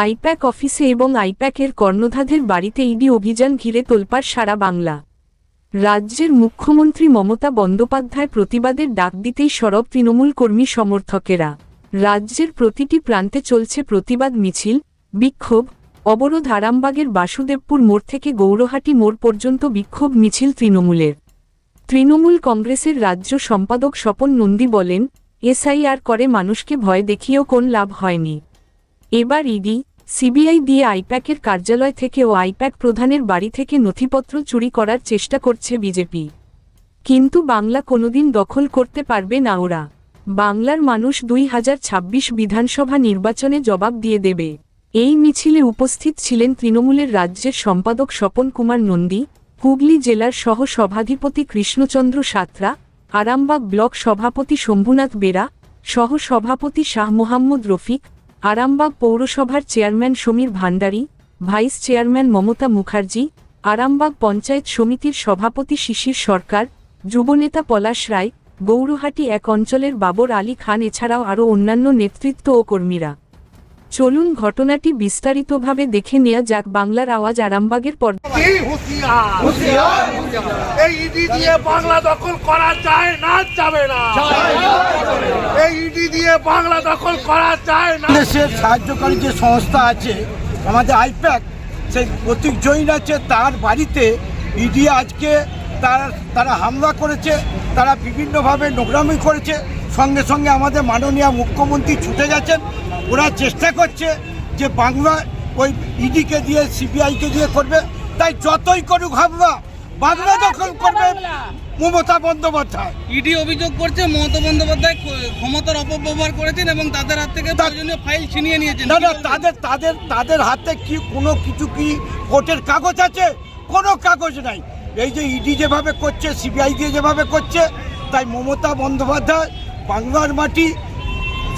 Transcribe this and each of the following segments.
I-PAC অফিসে এবং আইপ্যাকের কর্ণধাদের বাড়িতে ইডি অভিযান ঘিরে তোলপাড় সারা বাংলা। রাজ্যের মুখ্যমন্ত্রী মমতা বন্দ্যোপাধ্যায় প্রতিবাদের ডাক দিতেই সরব তৃণমূল কর্মী সমর্থকেরা। রাজ্যের প্রতিটি প্রান্তে চলছে প্রতিবাদ মিছিল, বিক্ষোভ, অবরোধ আরামবাগের বাসুদেবপুর মোড় থেকে গৌরহাটি মোড় পর্যন্ত বিক্ষোভ মিছিল তৃণমূলের। তৃণমূল কংগ্রেসের রাজ্য সম্পাদক স্বপন নন্দী বলেন, এসআইআর করে মানুষকে ভয় দেখিয়েও কোন লাভ হয়নি। এবার ইডি, সিবিআই দিয়ে আইপ্যাকের কার্যালয় থেকে ও আইপ্যাক প্রধানের বাড়ি থেকে নথিপত্র চুরি করার চেষ্টা করছে বিজেপি। কিন্তু বাংলা কোনোদিন দখল করতে পারবে না ওরা। বাংলার মানুষ দুই হাজার ছাব্বিশ বিধানসভা নির্বাচনে জবাব দিয়ে দেবে। এই মিছিলে উপস্থিত ছিলেন তৃণমূলের রাজ্যের সম্পাদক স্বপন কুমার নন্দী, হুগলি জেলার সহ সভাধিপতি কৃষ্ণচন্দ্র সাতরা, আরামবাগ ব্লক সভাপতি শম্ভুনাথ বেরা সহ সভাপতি শাহ মোহাম্মদ রফিক আরামবাগ পৌরসভার chairman Samir Bhandari, vice chairman Mamata Mukherjee, Arambagh panchayat সমিতির সভাপতি শিশির সরকার, যুবনেতা পলাশ রায়, গৌরহাটি এক অঞ্চলের বাবর আলী খান এছাড়াও আরও অন্যান্য নেতৃত্ব ও কর্মীরা। চলুন ঘটনাটি বিস্তারিতভাবে দেখে নেওয়া যাক। বাংলার আওয়াজ আরামবাগের পর এই ইডি দিয়ে বাংলা দখল করা যায় না, যাবে না। এই ইডি দিয়ে বাংলা দখল করা যায় না। দেশের সাহায্যকারী যে সংস্থা আছে, আমাদের আইপ্যাক, সেই প্রতীক জৈন আছে, তার বাড়িতে ইডি আজকে তারা তারা হামলা করেছে, তারা বিভিন্নভাবে নোংরামি করেছে। সঙ্গে সঙ্গে আমাদের মাননীয় মুখ্যমন্ত্রী ছুটে গেছেন। ওরা চেষ্টা করছে যে বাংলা ওই ইডিকে দিয়ে, সিবিআইকে দিয়ে করবে। তাই যতই করুক হামলা বাংলা দখল করবে মমতা বন্দ্যোপাধ্যায়। ইডি অভিযোগ করছে মমতা বন্দ্যোপাধ্যায় ক্ষমতার অপব্যবহার করেছেন এবং তাদের হাত থেকে প্রয়োজনীয় ফাইল ছিনিয়ে নিয়েছেন। না না তাদের তাদের তাদের হাতে কি কোনো কিছু কি কোর্টের কাগজ আছে? কোনো কাগজ নাই। এই যে ইডি যেভাবে করছে সিবিআই দিয়ে যেভাবে করছে তাই মমতা বন্দ্যোপাধ্যায় বাংলার মাটি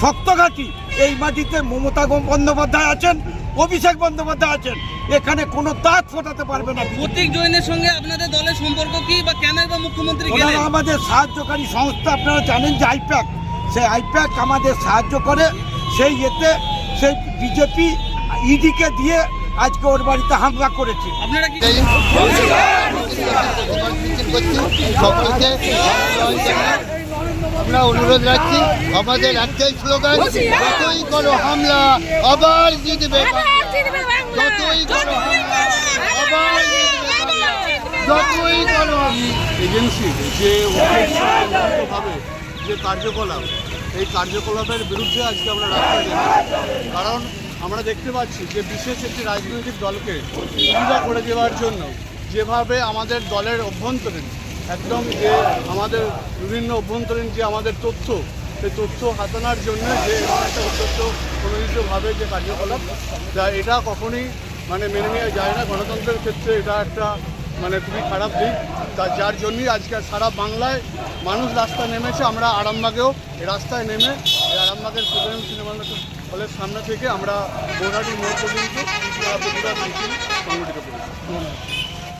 শক্ত ঘাঁটি এই মাটিতে মমতা বন্দ্যোপাধ্যায় আছেন অভিষেক বন্দ্যোপাধ্যায় আছেন। এখানে কোনো দাগ ফোটাতে পারবে না প্রতীক জৈনের সঙ্গে আপনাদের দলের সম্পর্ক কি বা কেন বা মুখ্যমন্ত্রী আমাদের সাহায্যকারী সংস্থা আপনারা জানেন যে আইপ্যাক। সেই আইপ্যাক আমাদের সাহায্য করে সেই এতে সেই বিজেপি ইডিকে দিয়ে আজকে ওর বাড়িতে হামলা করেছে। আপনারা কি সকলকে আমরা অনুরোধ রাখছি আমাদের একটাই স্লোগান যতই করো হামলা আবার জিতবে বাংলা। যতই করো হামলা আবার যতই করো এজেন্সির যে যে কার্যকলাপ এই কার্যকলাপের বিরুদ্ধে আজকে আমরা রাস্তায় কারণ আমরা দেখতে পাচ্ছি যে বিশেষ একটি রাজনৈতিক দলকে সুবিধা করে দেওয়ার জন্য যেভাবে আমাদের দলের অভ্যন্তরীণ একদম যে আমাদের বিভিন্ন অভ্যন্তরীণ যে আমাদের তথ্য, সেই তথ্য হাতানোর জন্য যে একটা প্রণোদিতভাবে যে কার্যকলাপ যা এটা কখনই মানে মেনে নেওয়া যায় না। গণতন্ত্রের ক্ষেত্রে এটা একটা মানে খুবই খারাপ দিক। তা যার জন্যই আজকে সারা বাংলায় মানুষ রাস্তায় নেমেছে। আমরা আরামবাগেও রাস্তায় নেমে আরামবাগের সুপ্রিম সিনেমা হলের সামনে থেকে আমরা বোরাটি মোড় পর্যন্ত সংগঠিত করেছি।